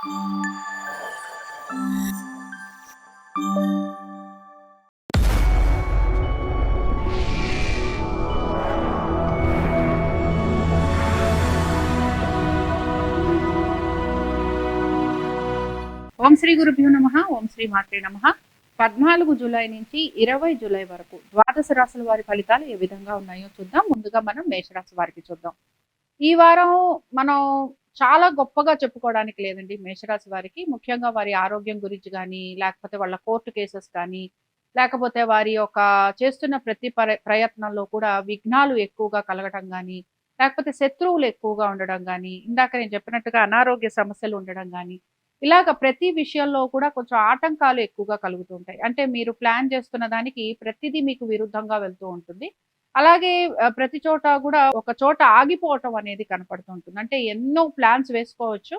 ఓం శ్రీ గురుభ్యో నమ ఓం శ్రీ మాత్రే నమ. పద్నాలుగు జూలై నుంచి ఇరవై జూలై వరకు ద్వాదశ రాశుల వారి ఫలితాలు ఏ విధంగా ఉన్నాయో చూద్దాం. ముందుగా మనం మేషరాశి వారికి చూద్దాం. ఈ వారం మనం చాలా గొప్పగా చెప్పుకోవడానికి లేదండి మేషరాశి వారికి. ముఖ్యంగా వారి ఆరోగ్యం గురించి కానీ లేకపోతే వాళ్ళ కోర్టు కేసెస్ కానీ లేకపోతే వారి యొక్క చేస్తున్న ప్రతి ప్రయత్నంలో కూడా విఘ్నాలు ఎక్కువగా కలగటం కానీ లేకపోతే శత్రువులు ఎక్కువగా ఉండడం కానీ ఇందాక నేను చెప్పినట్టుగా అనారోగ్య సమస్యలు ఉండడం కానీ ఇలాగ ప్రతి విషయంలో కూడా కొంచెం ఆటంకాలు ఎక్కువగా కలుగుతూ ఉంటాయి. అంటే మీరు ప్లాన్ చేస్తున్న దానికి ప్రతిదీ మీకు విరుద్ధంగా వెళ్తూ ఉంటుంది. అలాగే ప్రతి చోట కూడా ఒక చోట ఆగిపోవటం అనేది కనపడుతుంటుంది. అంటే ఎన్నో ప్లాన్స్ వేసుకోవచ్చు.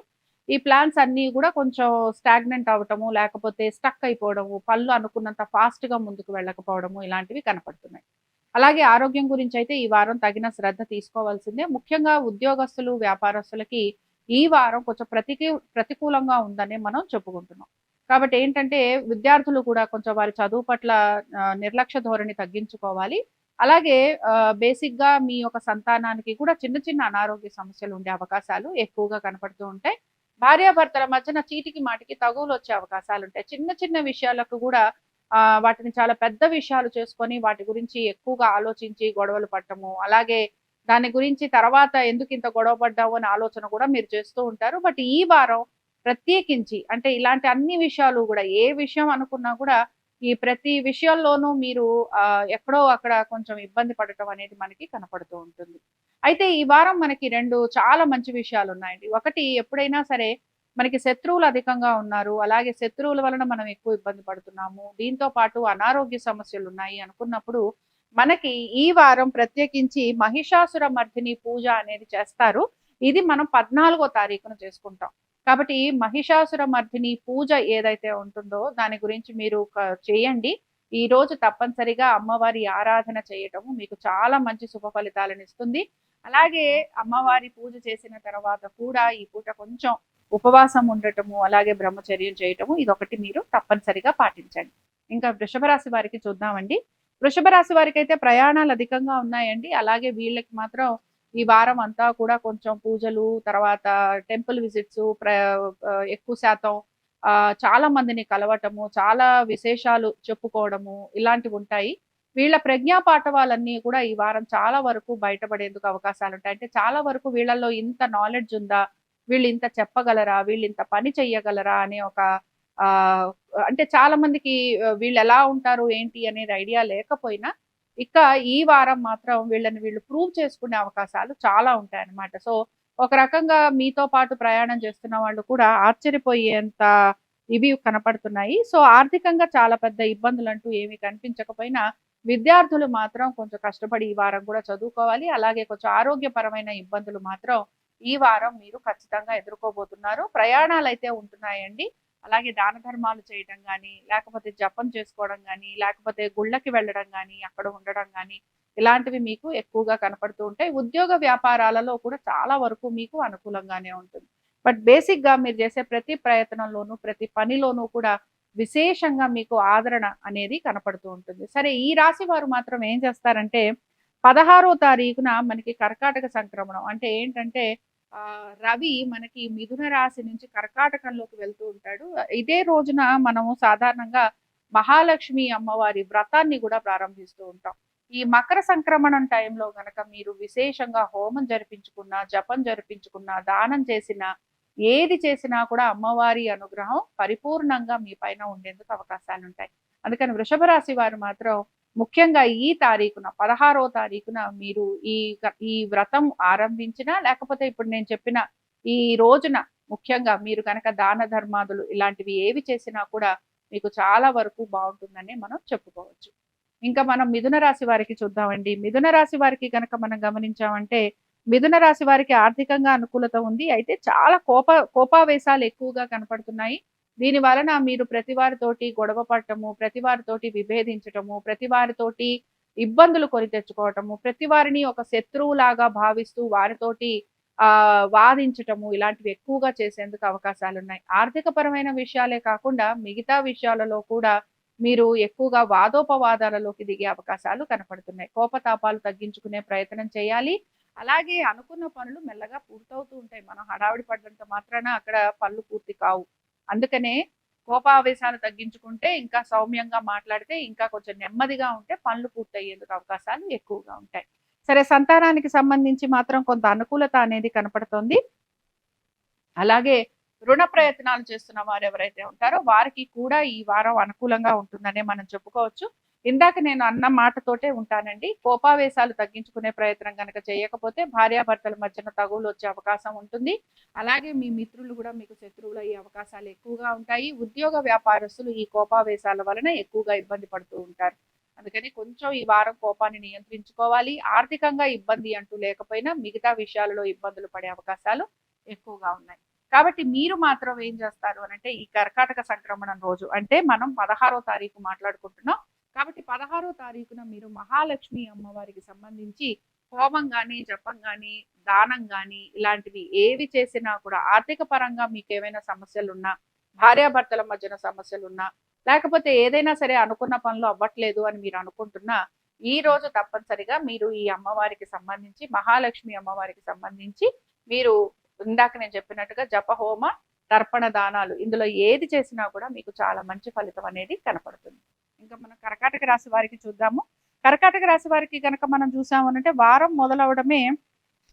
ఈ ప్లాన్స్ అన్నీ కూడా కొంచెం స్టాగ్నెంట్ అవటము లేకపోతే స్టక్ అయిపోవడము పళ్ళు అనుకున్నంత ఫాస్ట్గా గా ముందుకు వెళ్ళకపోవడము ఇలాంటివి కనపడుతున్నాయి. అలాగే ఆరోగ్యం గురించి అయితే ఈ వారం తగిన శ్రద్ధ తీసుకోవాల్సిందే. ముఖ్యంగా ఉద్యోగస్తులు వ్యాపారస్తులకి ఈ వారం కొంచెం ప్రతికి ప్రతికూలంగా ఉందని మనం చెప్పుకుంటున్నాం. కాబట్టి ఏంటంటే విద్యార్థులు కూడా కొంచెం వారి చదువు పట్ల నిర్లక్ష్య ధోరణి తగ్గించుకోవాలి. అలాగే బేసిక్గా బేసిక్గా మీ యొక్క సంతానానికి కూడా చిన్న చిన్న అనారోగ్య సమస్యలు ఉండే అవకాశాలు ఎక్కువగా కనపడుతూ ఉంటాయి. భార్యాభర్తల మధ్యన చీటికి మాటికి తగువులు వచ్చే అవకాశాలు ఉంటాయి. చిన్న చిన్న విషయాలకు కూడా వాటిని చాలా పెద్ద విషయాలు చేసుకొని వాటి గురించి ఎక్కువగా ఆలోచించి గొడవలు పడటము అలాగే దాని గురించి తర్వాత ఎందుకు ఇంత గొడవ పడ్డావు అనే ఆలోచన కూడా మీరు చేస్తూ ఉంటారు. బట్ ఈ వారం ప్రత్యేకించి అంటే ఇలాంటి అన్ని విషయాలు కూడా ఏ విషయం అనుకున్నా కూడా ఈ ప్రతి విషయంలోనూ మీరు ఎక్కడో అక్కడ కొంచెం ఇబ్బంది పడటం అనేది మనకి కనపడుతూ ఉంటుంది. అయితే ఈ వారం మనకి రెండు చాలా మంచి విషయాలు ఉన్నాయండి ఒకటి ఎప్పుడైనా సరే మనకి శత్రువులు అధికంగా ఉన్నారు. అలాగే శత్రువుల వలన మనం ఎక్కువ ఇబ్బంది పడుతున్నాము. దీంతో పాటు అనారోగ్య సమస్యలు ఉన్నాయి అనుకున్నప్పుడు మనకి ఈ వారం ప్రత్యేకించి మహిషాసుర మర్దిని పూజ అనేది చేస్తారు. ఇది మనం పద్నాలుగో తారీఖున చేసుకుంటాం. కాబట్టి మహిషాసుర మర్దిని పూజ ఏదైతే ఉంటుందో దాని గురించి మీరు చేయండి. ఈ రోజు తప్పనిసరిగా అమ్మవారి ఆరాధన చేయటము మీకు చాలా మంచి శుభ ఫలితాలను ఇస్తుంది. అలాగే అమ్మవారి పూజ చేసిన తర్వాత కూడా ఈ పూట కొంచెం ఉపవాసం ఉండటము అలాగే బ్రహ్మచర్యం చేయటము ఇదొకటి మీరు తప్పనిసరిగా పాటించండి. ఇంకా వృషభ రాశి వారికి చూద్దామండి. వృషభ రాశి వారికి అయితే ప్రయాణాలు అధికంగా ఉన్నాయండి. అలాగే వీళ్ళకి మాత్రం ఈ వారం అంతా కూడా కొంచెం పూజలు తర్వాత టెంపుల్ విజిట్స్ ప్ర ఎక్కువ శాతం చాలా మందిని కలవటము చాలా విశేషాలు చెప్పుకోవడము ఇలాంటివి ఉంటాయి. వీళ్ళ ప్రజ్ఞా పాఠవాలన్నీ కూడా ఈ వారం చాలా వరకు బయటపడేందుకు అవకాశాలు ఉంటాయి. అంటే చాలా వరకు వీళ్ళల్లో ఇంత నాలెడ్జ్ ఉందా? వీళ్ళు ఇంత చెప్పగలరా? వీళ్ళు ఇంత పని చెయ్యగలరా? అనే ఒక అంటే చాలా మందికి వీళ్ళు ఎలా ఉంటారు? ఏంటి? అనేది ఐడియా లేకపోయినా ఇక ఈ వారం మాత్రం వీళ్ళని వీళ్ళు ప్రూవ్ చేసుకునే అవకాశాలు చాలా ఉంటాయి అన్నమాట సో ఒక రకంగా మీతో పాటు ప్రయాణం చేస్తున్న వాళ్ళు కూడా ఆశ్చర్యపోయేంత ఇవి కనపడుతున్నాయి. సో ఆర్థికంగా చాలా పెద్ద ఇబ్బందులు అంటూ ఏమీ కనిపించకపోయినా విద్యార్థులు మాత్రం కొంచెం కష్టపడి ఈ వారం కూడా చదువుకోవాలి. అలాగే కొంచెం ఆరోగ్యపరమైన ఇబ్బందులు మాత్రం ఈ వారం మీరు ఖచ్చితంగా ఎదుర్కోబోతున్నారు. ప్రయాణాలు అయితే ఉంటున్నాయండి. అలాగే దాన ధర్మాలు చేయడం కానీ లేకపోతే జపం చేసుకోవడం కానీ లేకపోతే గుళ్ళకి వెళ్ళడం కానీ అక్కడ ఉండడం కానీ ఇలాంటివి మీకు ఎక్కువగా కనపడుతూ ఉంటాయి. ఉద్యోగ వ్యాపారాలలో కూడా చాలా వరకు మీకు అనుకూలంగానే ఉంటుంది. బట్ బేసిక్గా మీరు చేసే ప్రతి ప్రయత్నంలోనూ ప్రతి పనిలోనూ కూడా విశేషంగా మీకు ఆదరణ అనేది కనపడుతూ ఉంటుంది. సరే ఈ రాశి వారు మాత్రం ఏం చేస్తారంటే పదహారో తారీఖున మనకి కర్కాటక సంక్రమణం అంటే ఏంటంటే రవి మనకి మిథున రాశి నుంచి కర్కాటకంలోకి వెళ్తూ ఉంటాడు. ఇదే రోజున మనము సాధారణంగా మహాలక్ష్మి అమ్మవారి వ్రతాన్ని కూడా ప్రారంభిస్తూ ఉంటాం. ఈ మకర సంక్రమణం టైంలో గనక మీరు విశేషంగా హోమం జరిపించుకున్నా జపం జరిపించుకున్నా దానం చేసినా ఏది చేసినా కూడా అమ్మవారి అనుగ్రహం పరిపూర్ణంగా మీ పైన ఉండేందుకు అవకాశాలు ఉంటాయి అందుకని వృషభ రాశి వారు మాత్రం ముఖ్యంగా ఈ తారీఖున పదహారో తారీఖున మీరు ఈ ఈ వ్రతం ఆరంభించినా లేకపోతే ఇప్పుడు నేను చెప్పిన ఈ రోజున ముఖ్యంగా మీరు కనుక దాన ధర్మాదులు ఇలాంటివి ఏవి చేసినా కూడా మీకు చాలా వరకు బాగుంటుందని మనం చెప్పుకోవచ్చు. ఇంకా మనం మిథున రాశి వారికి చూద్దామండి. మిథున రాశి వారికి కనుక మనం గమనించామంటే మిథున రాశి వారికి ఆర్థికంగా అనుకూలత ఉంది. అయితే చాలా కోప కోపావేశాలు ఎక్కువగా కనపడుతున్నాయి. దీని వలన మీరు ప్రతి వారితోటి గొడవ పడటము ప్రతి వారితోటి విభేదించటము ప్రతి వారితోటి ఇబ్బందులు కొని తెచ్చుకోవటము ప్రతి వారిని ఒక శత్రువులాగా భావిస్తూ వారితోటి ఆ వాదించటము ఇలాంటివి ఎక్కువగా చేసేందుకు అవకాశాలు ఉన్నాయి ఆర్థిక పరమైన విషయాలే కాకుండా మిగతా విషయాలలో కూడా మీరు ఎక్కువగా వాదోపవాదాలలోకి దిగే అవకాశాలు కనపడుతున్నాయి. కోపతాపాలు తగ్గించుకునే ప్రయత్నం చేయాలి. అలాగే అనుకున్న పనులు మెల్లగా పూర్తవుతూ ఉంటాయి. మనం హడావిడి పడ్డంత మాత్రాన అక్కడ పనులు పూర్తి కావు. అందుకనే కోపావేశాలు తగ్గించుకుంటే ఇంకా సౌమ్యంగా మాట్లాడితే ఇంకా కొంచెం నెమ్మదిగా ఉంటే పనులు పూర్తయ్యేందుకు అవకాశాలు ఎక్కువగా ఉంటాయి. సరే సంతానానికి సంబంధించి మాత్రం కొంత అనుకూలత అనేది కనపడుతోంది. అలాగే రుణ ప్రయత్నాలు చేస్తున్న వారు ఎవరైతే ఉంటారో వారికి కూడా ఈ వారం అనుకూలంగా ఉంటుందనే మనం చెప్పుకోవచ్చు. ఇందాక నేను అన్న మాటతోటే ఉంటానండి. కోపావేశాలు తగ్గించుకునే ప్రయత్నం కనుక చేయకపోతే భార్యాభర్తల మధ్యన తగులు వచ్చే అవకాశం ఉంటుంది. అలాగే మీ మిత్రులు కూడా మీకు శత్రువులు అయ్యే అవకాశాలు ఎక్కువగా ఉంటాయి. ఉద్యోగ వ్యాపారస్తులు ఈ కోపావేశాల వలన ఎక్కువగా ఇబ్బంది పడుతూ ఉంటారు. అందుకని కొంచెం ఈ వారం కోపాన్ని నియంత్రించుకోవాలి. ఆర్థికంగా ఇబ్బంది అంటూ లేకపోయినా మిగతా విషయాలలో ఇబ్బందులు పడే అవకాశాలు ఎక్కువగా ఉన్నాయి. కాబట్టి మీరు మాత్రం ఏం చేస్తారు అని అంటే ఈ కర్కాటక సంక్రమణం రోజు అంటే మనం పదహారో తారీఖు మాట్లాడుకుంటున్నాం. కాబట్టి పదహారో తారీఖున మీరు మహాలక్ష్మి అమ్మవారికి సంబంధించి హోమం కానీ జపం కానీ దానం కానీ ఇలాంటివి ఏవి చేసినా కూడా ఆర్థిక పరంగా మీకు ఏమైనా సమస్యలున్నా భార్యాభర్తల మధ్యన సమస్యలున్నా లేకపోతే ఏదైనా సరే అనుకున్న పనులు అవ్వట్లేదు అని మీరు అనుకుంటున్నా ఈ రోజు తప్పనిసరిగా మీరు ఈ అమ్మవారికి సంబంధించి మహాలక్ష్మి అమ్మవారికి సంబంధించి మీరు ఇందాక నేను చెప్పినట్టుగా జపహోమ తర్పణ దానాలు ఇందులో ఏది చేసినా కూడా మీకు చాలా మంచి ఫలితం అనేది కనపడుతుంది. ఇంకా మనం కర్కాటక రాశి వారికి చూద్దాము. కర్కాటక రాశి వారికి కనుక మనం చూసాము అంటే వారం మొదలవడమే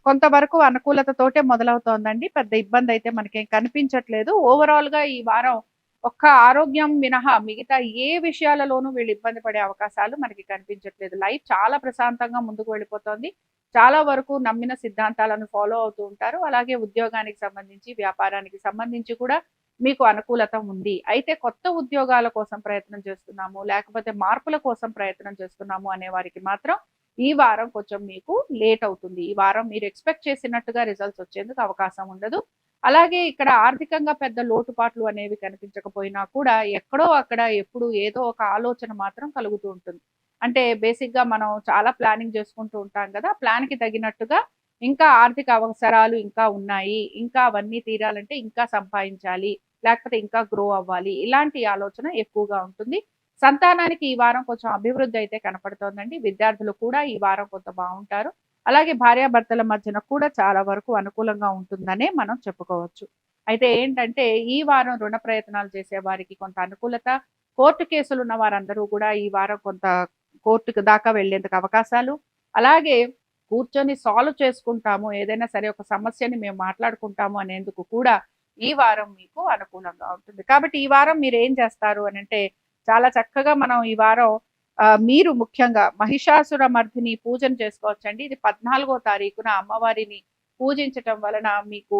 కొంతవరకు అనుకూలతతోటే మొదలవుతోందండి. పెద్ద ఇబ్బంది అయితే మనకేం కనిపించట్లేదు. ఓవరాల్గా ఈ వారం ఒక్క ఆరోగ్యం మినహా మిగతా ఏ విషయాలలోనూ వీళ్ళు ఇబ్బంది పడే అవకాశాలు మనకి కనిపించట్లేదు. లైఫ్ చాలా ప్రశాంతంగా ముందుకు వెళ్ళిపోతుంది. చాలా వరకు నమ్మిన సిద్ధాంతాలను ఫాలో అవుతూ ఉంటారు. అలాగే ఉద్యోగానికి సంబంధించి వ్యాపారానికి సంబంధించి కూడా మీకు అనుకూలత ఉంది. అయితే కొత్త ఉద్యోగాల కోసం ప్రయత్నం చేస్తున్నాము. లేకపోతే మార్పుల కోసం ప్రయత్నం చేస్తున్నాము అనే వారికి మాత్రం ఈ వారం కొంచెం మీకు లేట్ అవుతుంది. ఈ వారం మీరు ఎక్స్పెక్ట్ చేసినట్టుగా రిజల్ట్స్ వచ్చేందుకు అవకాశం ఉండదు. అలాగే ఇక్కడ ఆర్థికంగా పెద్ద లోటుపాట్లు అనేవి కనిపించకపోయినా కూడా ఎక్కడో అక్కడ ఎప్పుడు ఏదో ఒక ఆలోచన మాత్రం కలుగుతూ ఉంటుంది. అంటే బేసిక్గా మనం చాలా ప్లానింగ్ చేసుకుంటూ ఉంటాం కదా. ప్లాన్కి తగినట్టుగా ఇంకా ఆర్థిక అవసరాలు ఇంకా ఉన్నాయి. ఇంకా అవన్నీ తీరాలంటే ఇంకా సంపాదించాలి. లేకపోతే ఇంకా గ్రో అవ్వాలి. ఇలాంటి ఆలోచన ఎక్కువగా ఉంటుంది. సంతానానికి ఈ వారం కొంచెం అభివృద్ధి అయితే కనపడుతోందండి. విద్యార్థులు కూడా ఈ వారం కొంత బాగుంటారు. అలాగే భార్యాభర్తల మధ్యన కూడా చాలా వరకు అనుకూలంగా ఉంటుందనే మనం చెప్పుకోవచ్చు. అయితే ఏంటంటే ఈ వారం రుణ ప్రయత్నాలు చేసే వారికి కొంత అనుకూలత కోర్టు కేసులు ఉన్న వారందరూ కూడా ఈ వారం కొంత కోర్టుకు దాకా వెళ్ళేందుకు అవకాశాలు. అలాగే కూర్చొని సాల్వ్ చేసుకుంటాము. ఏదైనా సరే ఒక సమస్యని మేము మాట్లాడుకుంటాము అనేందుకు కూడా ఈ వారం మీకు అనుకూలంగా ఉంటుంది. కాబట్టి ఈ వారం మీరు ఏం చేస్తారు అని అంటే చాలా చక్కగా మనం ఈ వారం మీరు ముఖ్యంగా మహిషాసుర మర్దిని పూజన చేసుకోవచ్చండి. ఇది పద్నాలుగో తారీఖున అమ్మవారిని పూజించటం వలన మీకు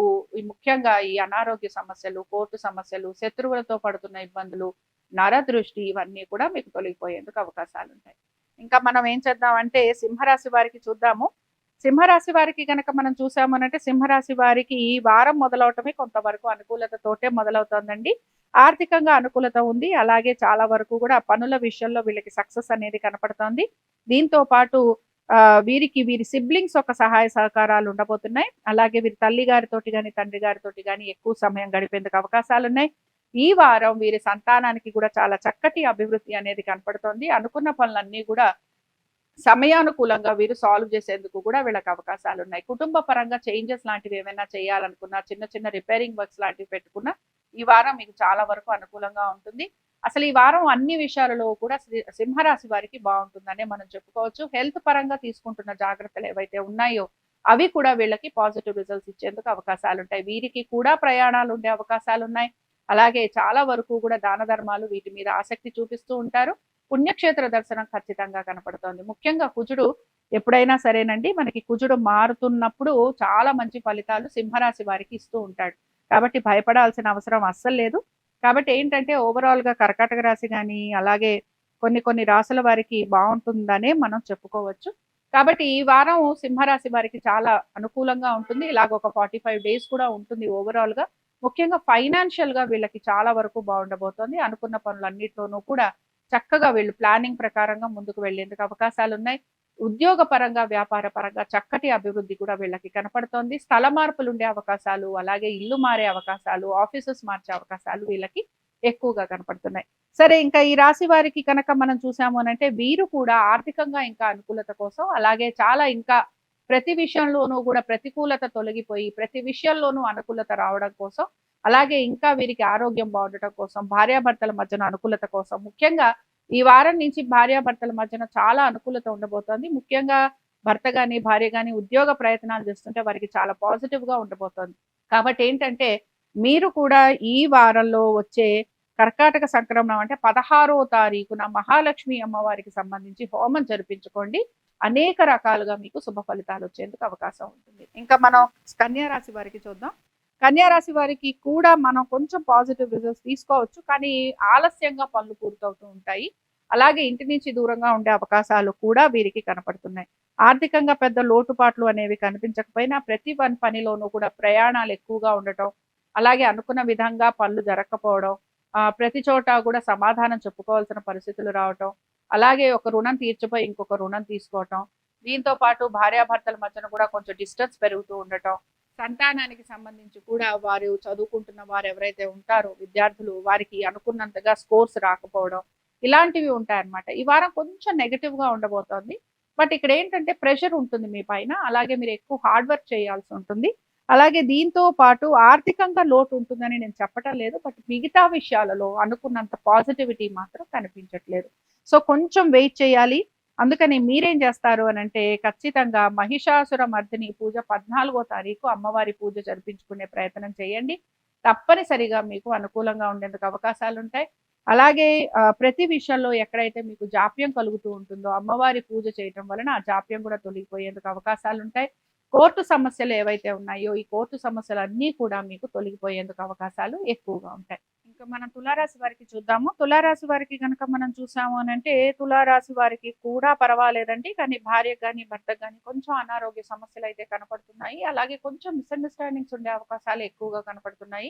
ముఖ్యంగా ఈ అనారోగ్య సమస్యలు కోర్టు సమస్యలు శత్రువులతో పడుతున్న ఇబ్బందులు నరదృష్టి ఇవన్నీ కూడా మీకు తొలగిపోయేందుకు అవకాశాలు ఉంటాయి ఇంకా మనం ఏం చేద్దామంటే సింహరాశి వారికి చూద్దాము. సింహరాశి వారికి గనక మనం చూసామనంటే సింహరాశి వారికి ఈ వారం మొదలవటమే కొంతవరకు అనుకూలతతోటే మొదలవుతోందండి. ఆర్థికంగా అనుకూలత ఉంది. అలాగే చాలా వరకు కూడా పనుల విషయంలో వీళ్ళకి సక్సెస్ అనేది కనపడుతోంది. దీంతో పాటు వీరికి వీరి సిబ్లింగ్స్ ఒక సహాయ సహకారాలు ఉండబోతున్నాయి. అలాగే వీరి తల్లి గారితోటి కానీ తండ్రి గారితోటి కానీ ఎక్కువ సమయం గడిపేందుకు అవకాశాలు ఉన్నాయి ఈ వారం వీరి సంతానానికి కూడా చాలా చక్కటి అభివృద్ధి అనేది కనపడుతోంది. అనుకున్న పనులన్నీ కూడా సమయానుకూలంగా వీరు సాల్వ్ చేసేందుకు కూడా వీళ్ళకి అవకాశాలు ఉన్నాయి కుటుంబ పరంగా చేంజెస్ లాంటివి ఏమైనా చేయాలనుకున్నా చిన్న చిన్న రిపేరింగ్ వర్క్స్ లాంటివి పెట్టుకున్నా ఈ వారం మీకు చాలా వరకు అనుకూలంగా ఉంటుంది. అసలు ఈ వారం అన్ని విషయాలలో కూడా సింహరాశి వారికి బాగుంటుందనే మనం చెప్పుకోవచ్చు. హెల్త్ పరంగా తీసుకుంటున్న జాగ్రత్తలు ఏవైతే ఉన్నాయో అవి కూడా వీళ్ళకి పాజిటివ్ రిజల్ట్స్ ఇచ్చేందుకు అవకాశాలు ఉంటాయి వీరికి కూడా ప్రయాణాలు ఉండే అవకాశాలు ఉన్నాయి అలాగే చాలా వరకు కూడా దాన ధర్మాలు వీటి మీద ఆసక్తి చూపిస్తూ ఉంటారు. పుణ్యక్షేత్ర దర్శనం ఖచ్చితంగా కనపడుతోంది. ముఖ్యంగా కుజుడు ఎప్పుడైనా సరేనండి మనకి కుజుడు మారుతున్నప్పుడు చాలా మంచి ఫలితాలు సింహరాశి వారికి ఇస్తూ ఉంటాడు. కాబట్టి భయపడాల్సిన అవసరం అస్సలు లేదు. కాబట్టి ఏంటంటే ఓవరాల్గా కర్కాటక రాశి కానీ అలాగే కొన్ని కొన్ని రాసుల వారికి బాగుంటుందనే మనం చెప్పుకోవచ్చు. కాబట్టి ఈ వారం సింహరాశి వారికి చాలా అనుకూలంగా ఉంటుంది. ఇలాగ ఒక ఫార్టీ ఫైవ్ డేస్ కూడా ఉంటుంది ఓవరాల్గా ముఖ్యంగా ఫైనాన్షియల్గా వీళ్ళకి చాలా వరకు బాగుండబోతోంది. అనుకున్న పనులన్నింటిలోనూ కూడా చక్కగా వీళ్ళు ప్లానింగ్ ప్రకారంగా ముందుకు వెళ్ళేందుకు అవకాశాలు ఉన్నాయి ఉద్యోగ పరంగా వ్యాపార పరంగా చక్కటి అభివృద్ధి కూడా వీళ్ళకి కనపడుతోంది. స్థల మార్పులు ఉండే అవకాశాలు అలాగే ఇల్లు మారే అవకాశాలు ఆఫీసెస్ మార్చే అవకాశాలు వీళ్ళకి ఎక్కువగా కనపడుతున్నాయి. సరే ఇంకా ఈ రాశి వారికి కనుక మనం చూసాము అని అంటే వీరు కూడా ఆర్థికంగా ఇంకా అనుకూలత కోసం అలాగే చాలా ఇంకా ప్రతి విషయంలోనూ కూడా ప్రతికూలత తొలగిపోయి ప్రతి విషయంలోనూ అనుకూలత రావడం కోసం అలాగే ఇంకా వీరికి ఆరోగ్యం బాగుండటం కోసం భార్యాభర్తల మధ్యన అనుకూలత కోసం ముఖ్యంగా ఈ వారం నుంచి భార్యాభర్తల మధ్యన చాలా అనుకూలత ఉండబోతోంది. ముఖ్యంగా భర్త కానీ భార్య కానీ ఉద్యోగ ప్రయత్నాలు చేస్తుంటే వారికి చాలా పాజిటివ్గా ఉండబోతోంది. కాబట్టి ఏంటంటే మీరు కూడా ఈ వారంలో వచ్చే కర్కాటక సంక్రమణం అంటే పదహారో తారీఖున మహాలక్ష్మి అమ్మవారికి సంబంధించి హోమం జరిపించుకోండి. అనేక రకాలుగా మీకు శుభ ఫలితాలు వచ్చేందుకు అవకాశం ఉంటుంది. ఇంకా మనం కన్యా రాశి వారికి చూద్దాం. కన్యారాశి వారికి కూడా మనం కొంచెం పాజిటివ్ రిజల్ట్స్ తీసుకోవచ్చు. కానీ ఆలస్యంగా పనులు పూర్తవుతూ ఉంటాయి. అలాగే ఇంటి నుంచి దూరంగా ఉండే అవకాశాలు కూడా వీరికి కనపడుతున్నాయి. ఆర్థికంగా పెద్ద లోటుపాట్లు అనేవి కనిపించకపోయినా ప్రతి వన్ పనిలోనూ కూడా ప్రయాణాలు ఎక్కువగా ఉండటం అలాగే అనుకున్న విధంగా పనులు జరగకపోవడం ప్రతి చోట కూడా సమాధానం చెప్పుకోవాల్సిన పరిస్థితులు రావటం అలాగే ఒక రుణం తీర్చిపోయి ఇంకొక రుణం తీసుకోవటం దీంతో పాటు భార్యాభర్తల మధ్యన కూడా కొంచెం డిస్టెన్స్ పెరుగుతూ ఉండటం సంతానానికి సంబంధించి కూడా వారు చదువుకుంటున్న వారు ఎవరైతే ఉంటారో విద్యార్థులు వారికి అనుకున్నంతగా స్కోర్స్ రాకపోవడం ఇలాంటివి ఉంటాయన్నమాట. ఈ వారం కొంచెం నెగిటివ్గా ఉండబోతోంది. బట్ ఇక్కడ ఏంటంటే ప్రెషర్ ఉంటుంది మీ పైన. అలాగే మీరు ఎక్కువ హార్డ్ వర్క్ చేయాల్సి ఉంటుంది. అలాగే దీంతో పాటు ఆర్థికంగా లోటు ఉంటుందని నేను చెప్పటం లేదు. బట్ మిగతా విషయాలలో అనుకున్నంత పాజిటివిటీ మాత్రం కనిపించట్లేదు. సో కొంచెం వెయిట్ చేయాలి. అందుకని మీరేం చేస్తారు అని అంటే ఖచ్చితంగా మహిషాసుర మర్దిని పూజ పద్నాలుగో తారీఖు అమ్మవారి పూజ జరిపించుకునే ప్రయత్నం చేయండి. తప్పనిసరిగా మీకు అనుకూలంగా ఉండేందుకు అవకాశాలు ఉంటాయి అలాగే ప్రతి విషయంలో ఎక్కడైతే మీకు జాప్యం కలుగుతూ ఉంటుందో అమ్మవారి పూజ చేయటం వలన ఆ జాప్యం కూడా తొలగిపోయేందుకు అవకాశాలు ఉంటాయి కోర్టు సమస్యలు ఏవైతే ఉన్నాయో ఈ కోర్టు సమస్యలు అన్నీ కూడా మీకు తొలగిపోయేందుకు అవకాశాలు ఎక్కువగా ఉంటాయి. మనం తులారాశి వారికి చూద్దాము. తులారాశి వారికి కనుక మనం చూసాము అని అంటే తులారాశి వారికి కూడా పర్వాలేదండి. కానీ భార్య కానీ భర్త కానీ కొంచెం అనారోగ్య సమస్యలు అయితే కనపడుతున్నాయి. అలాగే కొంచెం మిస్అండర్స్టాండింగ్స్ ఉండే అవకాశాలు ఎక్కువగా కనపడుతున్నాయి.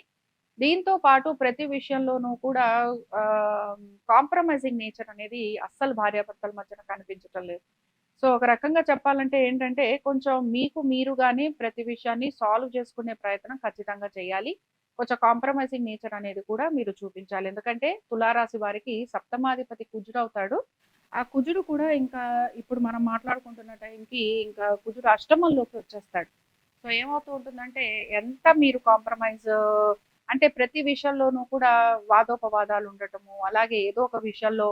దీంతో పాటు ప్రతి విషయంలోనూ కూడా కాంప్రమైజింగ్ నేచర్ అనేది అస్సలు భార్యాభర్తల మధ్యన కనిపించటం లేదు. సో ఒక రకంగా చెప్పాలంటే ఏంటంటే కొంచెం మీకు మీరు కానీ ప్రతి విషయాన్ని సాల్వ్ చేసుకునే ప్రయత్నం ఖచ్చితంగా చేయాలి. కొంచెం కాంప్రమైజింగ్ నేచర్ అనేది కూడా మీరు చూపించాలి. ఎందుకంటే తులారాశి వారికి సప్తమాధిపతి కుజుడు అవుతాడు. ఆ కుజుడు కూడా ఇంకా ఇప్పుడు మనం మాట్లాడుకుంటున్న టైంకి ఇంకా కుజుడు అష్టమంలోకి వచ్చేస్తాడు. సో ఏమవుతూ ఉంటుందంటే ఎంత మీరు కాంప్రమైజ్ అంటే ప్రతి విషయంలోనూ కూడా వాదోపవాదాలు ఉండటము అలాగే ఏదో ఒక విషయంలో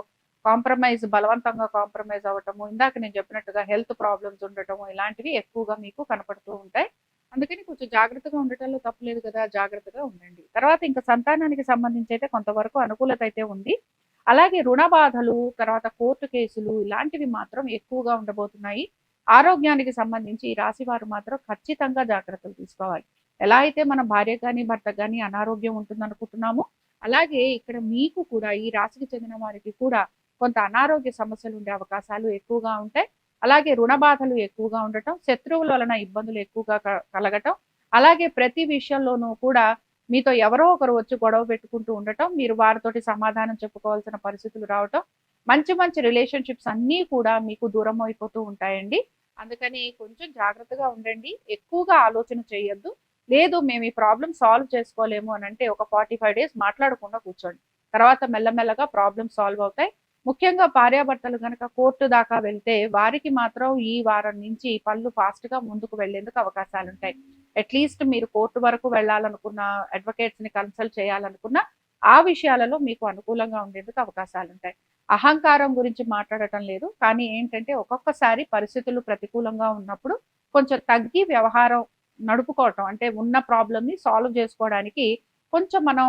కాంప్రమైజ్ బలవంతంగా కాంప్రమైజ్ అవ్వటము ఇందాక నేను చెప్పినట్టుగా హెల్త్ ప్రాబ్లమ్స్ ఉండటము ఇలాంటివి ఎక్కువగా మీకు కనపడుతూ ఉంటాయి. అందుకని కొంచెం జాగ్రత్తగా ఉండటంలో తప్పలేదు కదా జాగ్రత్తగా ఉండండి. తర్వాత ఇంకా సంతానానికి సంబంధించి అయితే కొంతవరకు అనుకూలత అయితే ఉంది. అలాగే రుణ బాధలు తర్వాత కోర్టు కేసులు ఇలాంటివి మాత్రం ఎక్కువగా ఉండబోతున్నాయి. ఆరోగ్యానికి సంబంధించి ఈ రాశి వారు మాత్రం ఖచ్చితంగా జాగ్రత్తలు తీసుకోవాలి. ఎలా అయితే మన భార్య కానీ భర్త కానీ అనారోగ్యం ఉంటుందనుకుంటున్నామో అలాగే ఇక్కడ మీకు కూడా ఈ రాశికి చెందిన వారికి కూడా కొంత అనారోగ్య సమస్యలు ఉండే అవకాశాలు ఎక్కువగా ఉంటాయి. అలాగే రుణ బాధలు ఎక్కువగా ఉండటం శత్రువుల వలన ఇబ్బందులు ఎక్కువగా కలగటం అలాగే ప్రతి విషయంలోనూ కూడా మీతో ఎవరో ఒకరు వచ్చి గొడవ పెట్టుకుంటూ ఉండటం మీరు వారితోటి సమాధానం చెప్పుకోవాల్సిన పరిస్థితులు రావటం మంచి మంచి రిలేషన్షిప్స్ అన్నీ కూడా మీకు దూరం అయిపోతూ ఉంటాయండి. అందుకని కొంచెం జాగ్రత్తగా ఉండండి. ఎక్కువగా ఆలోచన చేయొద్దు. లేదు మేము ఈ ప్రాబ్లమ్ సాల్వ్ చేసుకోలేము అని అంటే ఒక ఫార్టీ ఫైవ్ డేస్ మాట్లాడకుండా కూర్చోండి. తర్వాత మెల్లమెల్లగా ప్రాబ్లమ్ సాల్వ్ అవుతాయి. ముఖ్యంగా భార్యాభర్తలు కనుక కోర్టు దాకా వెళ్తే వారికి మాత్రం ఈ వారం నుంచి పనులు ఫాస్ట్గా ముందుకు వెళ్ళేందుకు అవకాశాలు ఉంటాయి. అట్లీస్ట్ మీరు కోర్టు వరకు వెళ్ళాలనుకున్న అడ్వకేట్స్ని కన్సల్ట్ చేయాలనుకున్న ఆ విషయాలలో మీకు అనుకూలంగా ఉండేందుకు అవకాశాలు ఉంటాయి. అహంకారం గురించి మాట్లాడటం లేదు కానీ ఏంటంటే ఒక్కొక్కసారి పరిస్థితులు ప్రతికూలంగా ఉన్నప్పుడు కొంచెం తగ్గి వ్యవహారం నడుపుకోవటం అంటే ఉన్న ప్రాబ్లమ్ని సాల్వ్ చేసుకోవడానికి కొంచెం మనం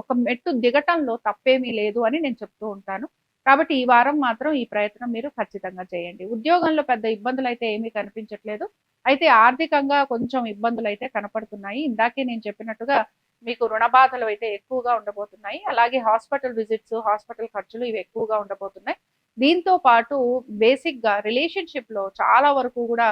ఒక మెట్టు దిగటంలో తప్పేమీ లేదు అని నేను చెప్తూ ఉంటాను. కాబట్టి ఈ వారం మాత్రం ఈ ప్రయత్నం మీరు ఖచ్చితంగా చేయండి. ఉద్యోగంలో పెద్ద ఇబ్బందులు అయితే ఏమీ కనిపించట్లేదు. అయితే ఆర్థికంగా కొంచెం ఇబ్బందులు అయితే కనపడుతున్నాయి. ఇందాకే నేను చెప్పినట్టుగా మీకు రుణ బాధలు అయితే ఎక్కువగా ఉండబోతున్నాయి. అలాగే హాస్పిటల్ విజిట్స్ హాస్పిటల్ ఖర్చులు ఇవి ఎక్కువగా ఉండబోతున్నాయి. దీంతో పాటు బేసిక్గా రిలేషన్షిప్లో చాలా వరకు కూడా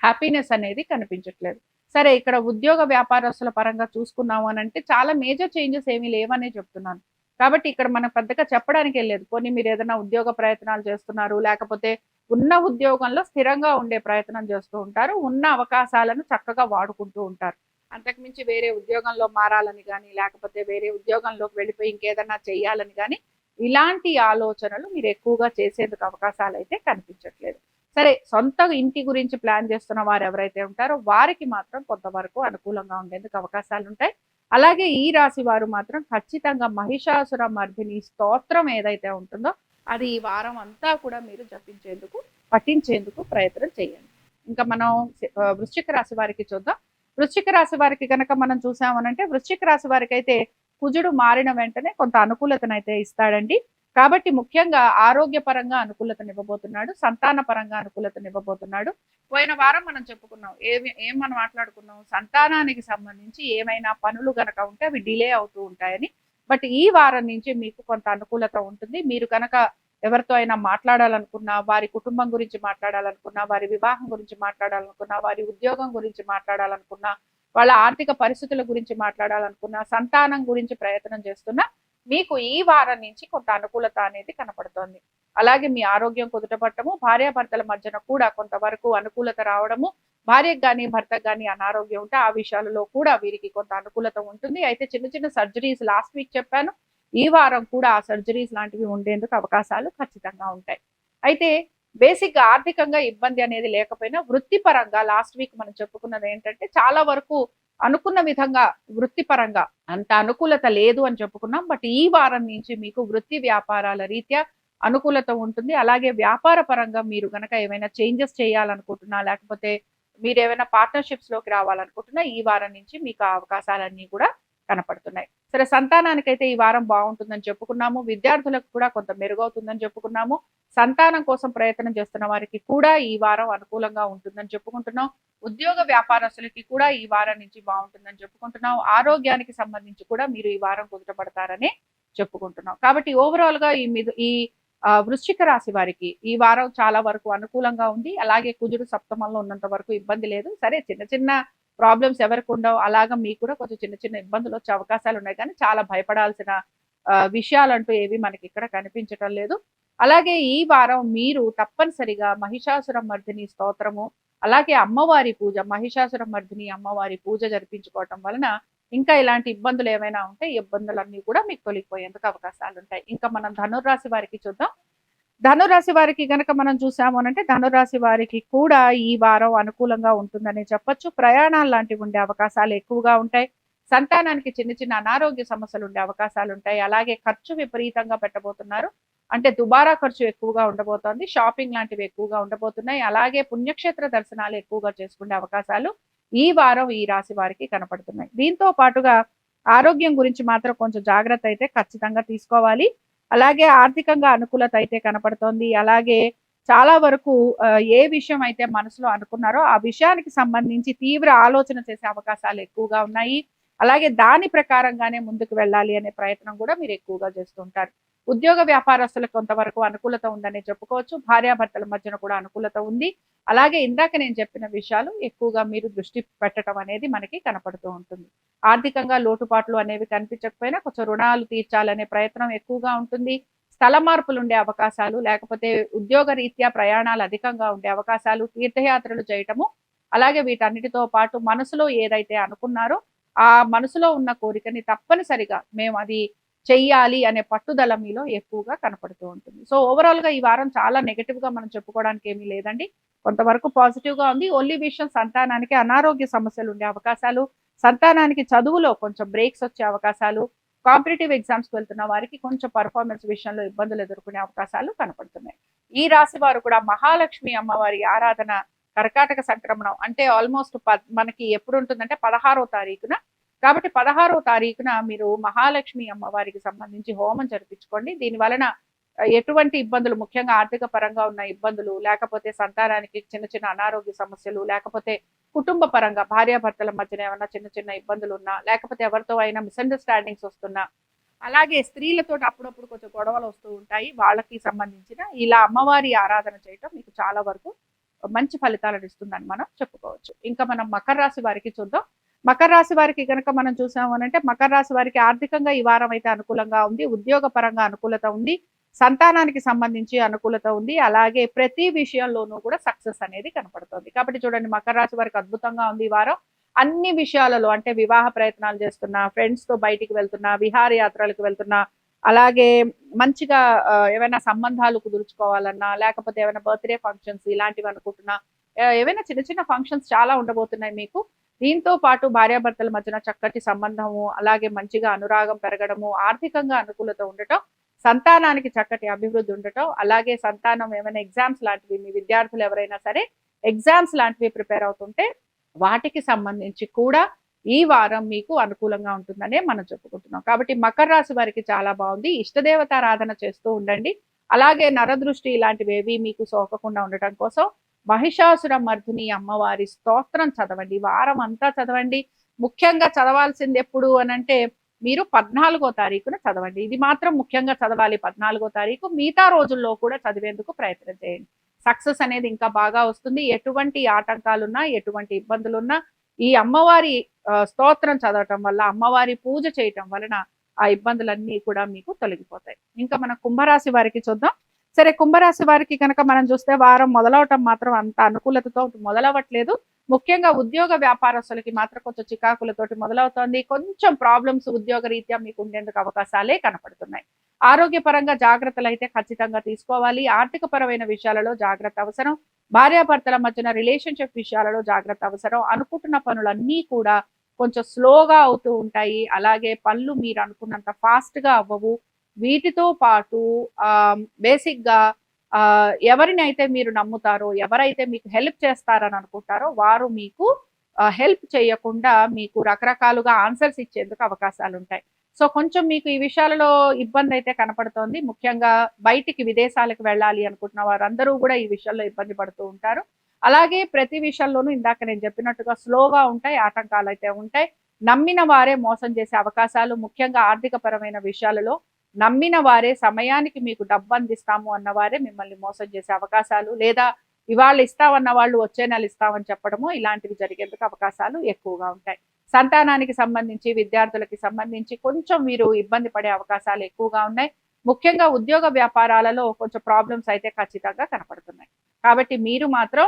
హ్యాపీనెస్ అనేది కనిపించట్లేదు. సరే ఇక్కడ ఉద్యోగ వ్యాపారస్తుల పరంగా చూసుకున్నాము అని అంటే చాలా మేజర్ చేంజెస్ ఏమీ లేవనే చెప్తున్నాను. కాబట్టి ఇక్కడ మనం పెద్దగా చెప్పడానికి వెళ్ళలేదు కొన్ని మీరు ఏదైనా ఉద్యోగ ప్రయత్నాలు చేస్తున్నారు లేకపోతే ఉన్న ఉద్యోగంలో స్థిరంగా ఉండే ప్రయత్నం చేస్తూ ఉంటారు ఉన్న అవకాశాలను చక్కగా వాడుకుంటూ ఉంటారు. అంతకుమించి వేరే ఉద్యోగంలో మారాలని కానీ లేకపోతే వేరే ఉద్యోగంలోకి వెళ్ళిపోయి ఇంకేదన్నా చేయాలని కానీ ఇలాంటి ఆలోచనలు మీరు ఎక్కువగా చేసేందుకు అవకాశాలు అయితే కనిపించట్లేదు. సరే సొంత ఇంటి గురించి ప్లాన్ చేస్తున్న వారు ఎవరైతే ఉంటారో వారికి మాత్రం కొంతవరకు అనుకూలంగా ఉండేందుకు అవకాశాలు ఉంటాయి. అలాగే ఈ రాశి వారు మాత్రం ఖచ్చితంగా మహిషాసుర మర్దిని స్తోత్రం ఏదైతే ఉంటుందో అది ఈ వారం అంతా కూడా మీరు జపించేందుకు పఠించేందుకు ప్రయత్నం చేయండి. ఇంకా మనం వృశ్చిక రాశి వారికి చూద్దాం. వృశ్చిక రాశి వారికి కనుక మనం చూసామనంటే వృశ్చిక రాశి వారికి అయితే కుజుడు మారిన వెంటనే కొంత అనుకూలతనైతే ఇస్తాడండి. కాబట్టి ముఖ్యంగా ఆరోగ్యపరంగా అనుకూలతనివ్వబోతున్నాడు సంతాన పరంగా అనుకూలతనివ్వబోతున్నాడు. పోయిన వారం మనం చెప్పుకున్నాం ఏమి ఏం మనం మాట్లాడుకున్నాం? సంతానానికి సంబంధించి ఏమైనా పనులు గనక ఉంటే అవి డిలే అవుతూ ఉంటాయని. బట్ ఈ వారం నుంచి మీకు కొంత అనుకూలత ఉంటుంది. మీరు కనుక ఎవరితో అయినా మాట్లాడాలనుకున్నా వారి కుటుంబం గురించి మాట్లాడాలనుకున్నా వారి వివాహం గురించి మాట్లాడాలనుకున్నా వారి ఉద్యోగం గురించి మాట్లాడాలనుకున్నా వాళ్ళ ఆర్థిక పరిస్థితుల గురించి మాట్లాడాలనుకున్నా సంతానం గురించి ప్రయత్నం చేస్తున్నా మీకు ఈ వారం నుంచి కొంత అనుకూలత అనేది కనపడుతోంది. అలాగే మీ ఆరోగ్యం కుదుటపట్టము భార్యాభర్తల మధ్యన కూడా కొంతవరకు అనుకూలత రావడము భార్యకు కానీ భర్తకు కానీ అనారోగ్యం ఉంటే ఆ విషయాలలో కూడా వీరికి కొంత అనుకూలత ఉంటుంది. అయితే చిన్న చిన్న సర్జరీస్ లాస్ట్ వీక్ చెప్పాను. ఈ వారం కూడా ఆ సర్జరీస్ లాంటివి ఉండేందుకు అవకాశాలు ఖచ్చితంగా ఉంటాయి. అయితే బేసిక్గా ఆర్థికంగా ఇబ్బంది అనేది లేకపోయినా వృత్తిపరంగా లాస్ట్ వీక్ మనం చెప్పుకున్నది ఏంటంటే చాలా వరకు అనుకున్న విధంగా వృత్తిపరంగా అంత అనుకూలత లేదు అని చెప్పుకున్నాం. బట్ ఈ వారం నుంచి మీకు వృత్తి వ్యాపారాల రీత్యా అనుకూలత ఉంటుంది. అలాగే వ్యాపార పరంగా మీరు గనక ఏమైనా చేంజెస్ చేయాలనుకుంటున్నా లేకపోతే మీరు ఏమైనా పార్ట్నర్షిప్స్లోకి రావాలనుకుంటున్నా ఈ వారం నుంచి మీకు ఆ అవకాశాలన్నీ కూడా కనపడుతున్నాయి. సరే సంతానానికైతే ఈ వారం బాగుంటుందని చెప్పుకున్నాము. విద్యార్థులకు కూడా కొంత మెరుగవుతుందని చెప్పుకున్నాము. సంతానం కోసం ప్రయత్నం చేస్తున్న వారికి కూడా ఈ వారం అనుకూలంగా ఉంటుందని చెప్పుకుంటున్నాం. ఉద్యోగ వ్యాపారస్తులకి కూడా ఈ వారం నుంచి బాగుంటుందని చెప్పుకుంటున్నాం. ఆరోగ్యానికి సంబంధించి కూడా మీరు ఈ వారం కుదుటపడతారని చెప్పుకుంటున్నాం. కాబట్టి ఓవరాల్గా ఈ మీద ఈ వృశ్చిక రాశి వారికి ఈ వారం చాలా వరకు అనుకూలంగా ఉంది. అలాగే కుజుడు సప్తమంలో ఉన్నంత వరకు ఇబ్బంది లేదు. సరే చిన్న చిన్న ప్రాబ్లమ్స్ ఎవరికి ఉండవు. అలాగా మీకు కూడా కొంచెం చిన్న చిన్న ఇబ్బందులు వచ్చే అవకాశాలు ఉన్నాయి. కానీ చాలా భయపడాల్సిన విషయాలంటూ ఏవి మనకి ఇక్కడ కనిపించటం లేదు. అలాగే ఈ వారం మీరు తప్పనిసరిగా మహిషాసుర మర్దిని స్తోత్రము అలాగే అమ్మవారి పూజ మహిషాసుర మర్దిని అమ్మవారి పూజ జరిపించుకోవటం వలన ఇంకా ఇలాంటి ఇబ్బందులు ఏమైనా ఉంటే ఇబ్బందులన్నీ కూడా మీకు తొలగిపోయేందుకు అవకాశాలు ఉంటాయి ఇంకా మనం ధనుర్రాశి వారికి చూద్దాం. ధనురాశి వారికి గనక మనం చూసాము అంటే ధనురాశి వారికి కూడా ఈ వారం అనుకూలంగా ఉంటుందని చెప్పొచ్చు. ప్రయాణాలు లాంటివి ఉండే అవకాశాలు ఎక్కువగా ఉంటాయి. సంతానానికి చిన్న చిన్న అనారోగ్య సమస్యలు ఉండే అవకాశాలు ఉంటాయి. అలాగే ఖర్చు విపరీతంగా పెట్టబోతున్నారు. అంటే దుబారా ఖర్చు ఎక్కువగా ఉండబోతోంది. షాపింగ్ లాంటివి ఎక్కువగా ఉండబోతున్నాయి. అలాగే పుణ్యక్షేత్ర దర్శనాలు ఎక్కువగా చేసుకునే అవకాశాలు ఈ వారం ఈ రాశి వారికి కనపడుతున్నాయి. దీంతో పాటుగా ఆరోగ్యం గురించి మాత్రం కొంచెం జాగ్రత్త అయితే ఖచ్చితంగా తీసుకోవాలి. అలాగే ఆర్థికంగా అనుకూలత అయితే కనపడుతోంది. అలాగే చాలా వరకు ఏ విషయం అయితే మనసులో అనుకున్నారో ఆ విషయానికి సంబంధించి తీవ్ర ఆలోచన చేసే అవకాశాలు ఎక్కువగా ఉన్నాయి. అలాగే దాని ప్రకారంగానే ముందుకు వెళ్ళాలి అనే ప్రయత్నం కూడా మీరు ఎక్కువగా చేస్తుంటారు. ఉద్యోగ వ్యాపారస్తులకు కొంతవరకు అనుకూలత ఉందని చెప్పుకోవచ్చు. భార్యాభర్తల మధ్యన కూడా అనుకూలత ఉంది. అలాగే ఇందాక నేను చెప్పిన విషయాలు ఎక్కువగా మీరు దృష్టి పెట్టడం అనేది మనకి కనపడుతూ ఉంటుంది. ఆర్థికంగా లోటుపాట్లు అనేవి కనిపించకపోయినా కొంచెం రుణాలు తీర్చాలనే ప్రయత్నం ఎక్కువగా ఉంటుంది. స్థల మార్పులు ఉండే అవకాశాలు లేకపోతే ఉద్యోగ రీత్యా ప్రయాణాలు అధికంగా ఉండే అవకాశాలు తీర్థయాత్రలు చేయటము అలాగే వీటన్నిటితో పాటు మనసులో ఏదైతే అనుకున్నారో ఆ మనసులో ఉన్న కోరికని తప్పనిసరిగా మేము అది చెయ్యాలి అనే పట్టుదల మీలో ఎక్కువగా కనపడుతూ ఉంటుంది. సో ఓవరాల్గా ఈ వారం చాలా నెగటివ్గా మనం చెప్పుకోవడానికి ఏమీ లేదండి. కొంతవరకు పాజిటివ్గా ఉంది. ఓన్లీ విషయం సంతానానికి అనారోగ్య సమస్యలు ఉండే అవకాశాలు సంతానానికి చదువులో కొంచెం బ్రేక్స్ వచ్చే అవకాశాలు కాంపిటేటివ్ ఎగ్జామ్స్కి వెళ్తున్న వారికి కొంచెం పర్ఫార్మెన్స్ విషయంలో ఇబ్బందులు ఎదుర్కొనే అవకాశాలు కనపడుతున్నాయి. ఈ రాశి వారు కూడా మహాలక్ష్మి అమ్మవారి ఆరాధన కర్కాటక సంక్రమణం అంటే ఆల్మోస్ట్ మనకి ఎప్పుడు ఉంటుందంటే పదహారో తారీఖున కాబట్టి పదహారో తారీఖున మీరు మహాలక్ష్మి అమ్మవారికి సంబంధించి హోమం జరిపించుకోండి. దీని వలన ఎటువంటి ఇబ్బందులు ముఖ్యంగా ఆర్థిక పరంగా ఉన్న ఇబ్బందులు లేకపోతే సంతానానికి చిన్న చిన్న అనారోగ్య సమస్యలు లేకపోతే కుటుంబ పరంగా భార్యాభర్తల మధ్యన ఏమైనా చిన్న చిన్న ఇబ్బందులు ఉన్నా లేకపోతే ఎవరితో అయినా మిస్అండర్స్టాండింగ్స్ వస్తున్నా అలాగే స్త్రీలతో అప్పుడప్పుడు కొంచెం గొడవలు వస్తూ ఉంటాయి. వాళ్ళకి సంబంధించిన ఇలా అమ్మవారి ఆరాధన చేయటం మీకు చాలా వరకు మంచి ఫలితాలను ఇస్తుందని మనం చెప్పుకోవచ్చు. ఇంకా మనం మకర రాశి వారికి చూద్దాం. మకర రాశి వారికి కనుక మనం చూసాము అని అంటే మకర రాశి వారికి ఆర్థికంగా ఈ వారం అయితే అనుకూలంగా ఉంది ఉద్యోగ పరంగా అనుకూలత ఉంది సంతానానికి సంబంధించి అనుకూలత ఉంది అలాగే ప్రతి విషయంలోనూ కూడా సక్సెస్ అనేది కనపడుతుంది. కాబట్టి చూడండి మకర రాశి వారికి అద్భుతంగా ఉంది ఈ వారం. అన్ని విషయాలలో అంటే వివాహ ప్రయత్నాలు చేస్తున్నా ఫ్రెండ్స్తో బయటికి వెళ్తున్నా విహారయాత్రలకు వెళ్తున్నా అలాగే మంచిగా ఏమైనా సంబంధాలు కుదుర్చుకోవాలన్నా లేకపోతే ఏమైనా బర్త్డే ఫంక్షన్స్ ఇలాంటివి అనుకుంటున్నా ఏవైనా చిన్న చిన్న ఫంక్షన్స్ చాలా ఉండబోతున్నాయి మీకు. దీంతో పాటు భార్యాభర్తల మధ్యన చక్కటి సంబంధము అలాగే మంచిగా అనురాగం పెరగడము ఆర్థికంగా అనుకూలత ఉండటం సంతానానికి చక్కటి అభివృద్ధి ఉండటం అలాగే సంతానం ఏమైనా ఎగ్జామ్స్ లాంటివి మీ విద్యార్థులు ఎవరైనా సరే ఎగ్జామ్స్ లాంటివి ప్రిపేర్ అవుతుంటే వాటికి సంబంధించి కూడా ఈ వారం మీకు అనుకూలంగా ఉంటుందనే మనం చెప్పుకుంటున్నాం. కాబట్టి మకర రాశి వారికి చాలా బాగుంది. ఇష్టదేవత ఆరాధన చేస్తూ ఉండండి. అలాగే నరదృష్టి ఇలాంటివి ఏవి మీకు సోకకుండా ఉండటం కోసం మహిషాసుర మర్దిని అమ్మవారి స్తోత్రం చదవండి. వారం అంతా చదవండి. ముఖ్యంగా చదవాల్సింది ఎప్పుడు అని అంటే మీరు పద్నాలుగో తారీఖున చదవండి. ఇది మాత్రం ముఖ్యంగా చదవాలి పద్నాలుగో తారీఖు. మిగతా రోజుల్లో కూడా చదివేందుకు ప్రయత్నం చేయండి. సక్సెస్ అనేది ఇంకా బాగా వస్తుంది. ఎటువంటి ఆటంకాలున్నా ఎటువంటి ఇబ్బందులున్నా ఈ అమ్మవారి స్తోత్రం చదవటం వల్ల అమ్మవారి పూజ చేయటం వలన ఆ ఇబ్బందులన్నీ కూడా మీకు తొలగిపోతాయి. ఇంకా మన కుంభరాశి వారికి చూద్దాం. సరే కుంభరాశి వారికి కనుక మనం చూస్తే వారం మొదలవటం మాత్రం అంత అనుకూలతతో మొదలవట్లేదు. ముఖ్యంగా ఉద్యోగ వ్యాపారస్తులకి మాత్రం కొంచెం చికాకులతోటి మొదలవుతోంది. కొంచెం ప్రాబ్లమ్స్ ఉద్యోగ రీత్యా మీకు ఉండేందుకు అవకాశాలే కనపడుతున్నాయి. ఆరోగ్యపరంగా జాగ్రత్తలు అయితే ఖచ్చితంగా తీసుకోవాలి. ఆర్థిక పరమైన విషయాలలో జాగ్రత్త అవసరం. భార్యాభర్తల మధ్యన రిలేషన్షిప్ విషయాలలో జాగ్రత్త అవసరం. అనుకుంటున్న పనులన్నీ కూడా కొంచెం స్లోగా అవుతూ ఉంటాయి. అలాగే పనులు మీరు అనుకున్నంత ఫాస్ట్గా అవ్వవు. వీటితో పాటు ఆ బేసిక్గా ఆ ఎవరిని అయితే మీరు నమ్ముతారో ఎవరైతే మీకు హెల్ప్ చేస్తారని అనుకుంటారో వారు మీకు హెల్ప్ చేయకుండా మీకు రకరకాలుగా ఆన్సర్స్ ఇచ్చేందుకు అవకాశాలు ఉంటాయి సో కొంచెం మీకు ఈ విషయాలలో ఇబ్బంది అయితే కనపడుతోంది. ముఖ్యంగా బయటికి విదేశాలకు వెళ్ళాలి అనుకుంటున్న వారందరూ కూడా ఈ విషయంలో ఇబ్బంది పడుతూ ఉంటారు. అలాగే ప్రతి విషయంలోనూ ఇందాక నేను చెప్పినట్టుగా స్లోగా ఉంటాయి ఆటంకాలు అయితే ఉంటాయి. నమ్మిన వారే మోసం చేసే అవకాశాలు ముఖ్యంగా ఆర్థికపరమైన విషయాలలో నమ్మిన వారే సమయానికి మీకు డబ్బు అందిస్తాము అన్నవారే మిమ్మల్ని మోసం చేసే అవకాశాలు లేదా ఇవాళ ఇస్తామన్న వాళ్ళు వచ్చే నెల ఇస్తామని చెప్పడము ఇలాంటివి జరిగేందుకు అవకాశాలు ఎక్కువగా ఉంటాయి. సంతానానికి సంబంధించి విద్యార్థులకి సంబంధించి కొంచెం మీరు ఇబ్బంది పడే అవకాశాలు ఎక్కువగా ఉన్నాయి. ముఖ్యంగా ఉద్యోగ వ్యాపారాలలో కొంచెం ప్రాబ్లమ్స్ అయితే ఖచ్చితంగా కనపడుతున్నాయి. కాబట్టి మీరు మాత్రం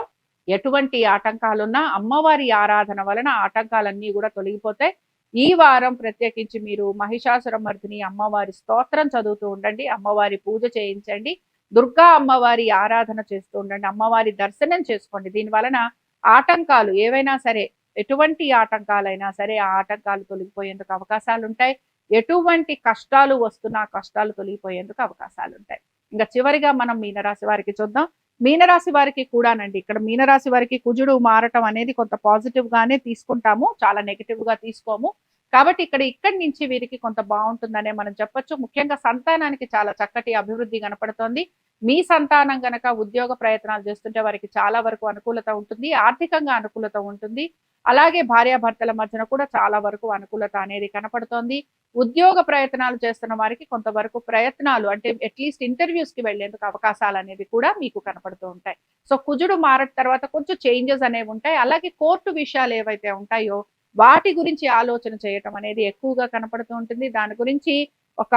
ఎటువంటి ఆటంకాలున్నా అమ్మవారి ఆరాధన వలన ఆటంకాలన్నీ కూడా తొలగిపోతాయి. ఈ వారం ప్రత్యేకించి మీరు మహిషాసుర మర్దిని అమ్మవారి స్తోత్రం చదువుతూ ఉండండి అమ్మవారి పూజ చేయించండి దుర్గా అమ్మవారి ఆరాధన చేస్తూ ఉండండి అమ్మవారి దర్శనం చేసుకోండి. దీని వలన ఆటంకాలు ఏవైనా సరే ఎటువంటి ఆటంకాలైనా సరే ఆ ఆటంకాలు తొలగిపోయేందుకు అవకాశాలు ఉంటాయి. ఎటువంటి కష్టాలు వస్తున్నా కష్టాలు తొలగిపోయేందుకు అవకాశాలు ఉంటాయి. ఇంకా చివరిగా మనం మీనరాశి వారికి చూద్దాం. మీనరాశి వారికి కూడానండి. ఇక్కడ మీనరాశి వారికి కుజుడు మారటం అనేది కొంత పాజిటివ్ గానే తీసుకుంటాము. చాలా నెగిటివ్గా తీసుకోము. కాబట్టి ఇక్కడ ఇక్కడి నుంచి వీరికి కొంత బాగుంటుందనే మనం చెప్పొచ్చు. ముఖ్యంగా సంతానానికి చాలా చక్కటి అభివృద్ధి కనపడుతోంది. మీ సంతానం గనక ఉద్యోగ ప్రయత్నాలు చేస్తుంటే వారికి చాలా వరకు అనుకూలత ఉంటుంది ఆర్థికంగా అనుకూలత ఉంటుంది. అలాగే భార్యాభర్తల మధ్యన కూడా చాలా వరకు అనుకూలత అనేది కనపడుతోంది. ఉద్యోగ ప్రయత్నాలు చేస్తున్న వారికి కొంతవరకు ప్రయత్నాలు అంటే అట్లీస్ట్ ఇంటర్వ్యూస్కి వెళ్ళేందుకు అవకాశాలు అనేవి కూడా మీకు కనపడుతూ ఉంటాయి. సో కుజుడు మారట తర్వాత కొంచెం చేంజెస్ అనేవి ఉంటాయి. అలాగే కోర్టు విషయాలు ఏవైతే ఉంటాయో వాటి గురించి ఆలోచన చేయటం అనేది ఎక్కువగా కనపడుతూ ఉంటుంది. దాని గురించి ఒక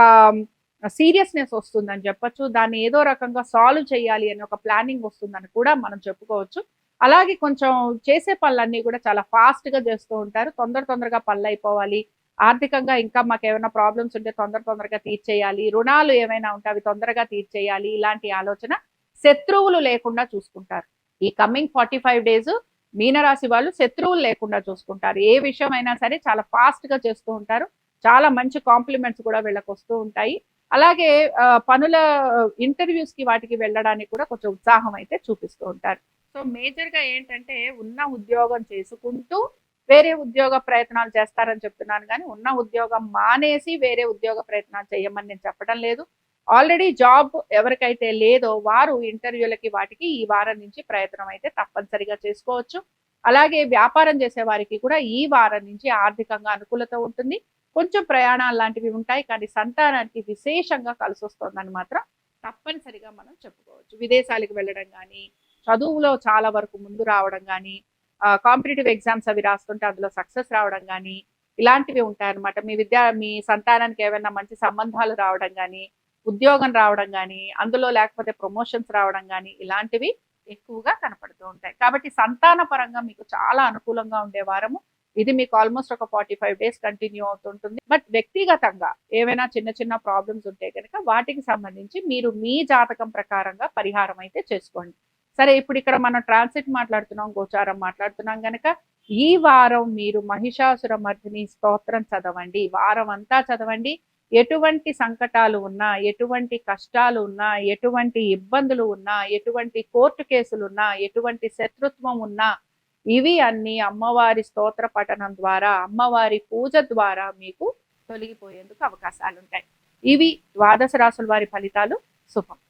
సీరియస్నెస్ వస్తుందని చెప్పొచ్చు. దాన్ని ఏదో రకంగా సాల్వ్ చేయాలి అని ఒక ప్లానింగ్ వస్తుందని కూడా మనం చెప్పుకోవచ్చు. అలాగే కొంచెం చేసే పనులన్నీ కూడా చాలా ఫాస్ట్గా చేస్తూ ఉంటారు. తొందర తొందరగా పనులు అయిపోవాలి. ఆర్థికంగా ఇంకా మాకు ఏమైనా ప్రాబ్లమ్స్ ఉంటే తొందర తొందరగా తీర్చేయాలి. రుణాలు ఏమైనా ఉంటే అవి తొందరగా తీర్చేయాలి. ఇలాంటి ఆలోచన శత్రువులు లేకుండా చూసుకుంటారు. ఈ కమింగ్ ఫార్టీ ఫైవ్ డేస్ మీనరాశి వాళ్ళు శత్రువులు లేకుండా చూసుకుంటారు. ఏ విషయం అయినా సరే చాలా ఫాస్ట్గా చేస్తూ ఉంటారు. చాలా మంచి కాంప్లిమెంట్స్ కూడా వీళ్ళకి వస్తూ ఉంటాయి. అలాగే పనుల ఇంటర్వ్యూస్కి వాటికి వెళ్ళడానికి కూడా కొంచెం ఉత్సాహం అయితే చూపిస్తూ ఉంటారు. సో మేజర్గా ఏంటంటే ఉన్న ఉద్యోగం చేసుకుంటూ వేరే ఉద్యోగ ప్రయత్నాలు చేస్తారని చెప్తున్నాను కానీ ఉన్న ఉద్యోగం మానేసి వేరే ఉద్యోగ ప్రయత్నాలు చేయమని నేను చెప్పడం లేదు. ఆల్రెడీ జాబ్ ఎవరికైతే లేదో వారు ఇంటర్వ్యూలకి వాటికి ఈ వారం నుంచి ప్రయత్నం అయితే తప్పనిసరిగా చేసుకోవచ్చు. అలాగే వ్యాపారం చేసే వారికి కూడా ఈ వారం నుంచి ఆర్థికంగా అనుకూలత ఉంటుంది. కొంచెం ప్రయాణాలు లాంటివి ఉంటాయి కానీ సంతానానికి విశేషంగా కలిసి వస్తుందని మాత్రం తప్పనిసరిగా మనం చెప్పుకోవచ్చు. విదేశాలకు వెళ్ళడం కానీ చదువులో చాలా వరకు ముందు రావడం కానీ కాంపిటేటివ్ ఎగ్జామ్స్ అవి రాస్తుంటే అందులో సక్సెస్ రావడం కానీ ఇలాంటివి ఉంటాయన్నమాట. మీ విద్యా మీ సంతానానికి ఏమైనా మంచి సంబంధాలు రావడం కానీ ఉద్యోగం రావడం కానీ అందులో లేకపోతే ప్రమోషన్స్ రావడం కానీ ఇలాంటివి ఎక్కువగా కనపడుతూ ఉంటాయి. కాబట్టి సంతాన పరంగా మీకు చాలా అనుకూలంగా ఉండే వారము. ఇది మీకు ఆల్మోస్ట్ ఒక ఫార్టీ ఫైవ్ డేస్ కంటిన్యూ అవుతుంటుంది. బట్ వ్యక్తిగతంగా ఏవైనా చిన్న చిన్న ప్రాబ్లమ్స్ ఉంటే కనుక వాటికి సంబంధించి మీరు మీ జాతకం ప్రకారంగా పరిహారం అయితే చేసుకోండి. సరే ఇప్పుడు ఇక్కడ మనం ట్రాన్సిట్ మాట్లాడుతున్నాం గోచారం మాట్లాడుతున్నాం కనుక ఈ వారం మీరు మహిషాసుర మర్దిని స్తోత్రం చదవండి. వారం అంతా చదవండి. ఎటువంటి సంకటాలు ఉన్నా ఎటువంటి కష్టాలు ఉన్నా ఎటువంటి ఇబ్బందులు ఉన్నా ఎటువంటి కోర్టు కేసులు ఉన్నా ఎటువంటి శత్రుత్వం ఉన్నా ఇవి అన్ని అమ్మవారి స్తోత్ర పఠనం ద్వారా అమ్మవారి పూజ ద్వారా మీకు తొలగిపోయేందుకు అవకాశాలు ఉంటాయి ఇవి ద్వాదశ రాసుల వారి ఫలితాలు. శుభం.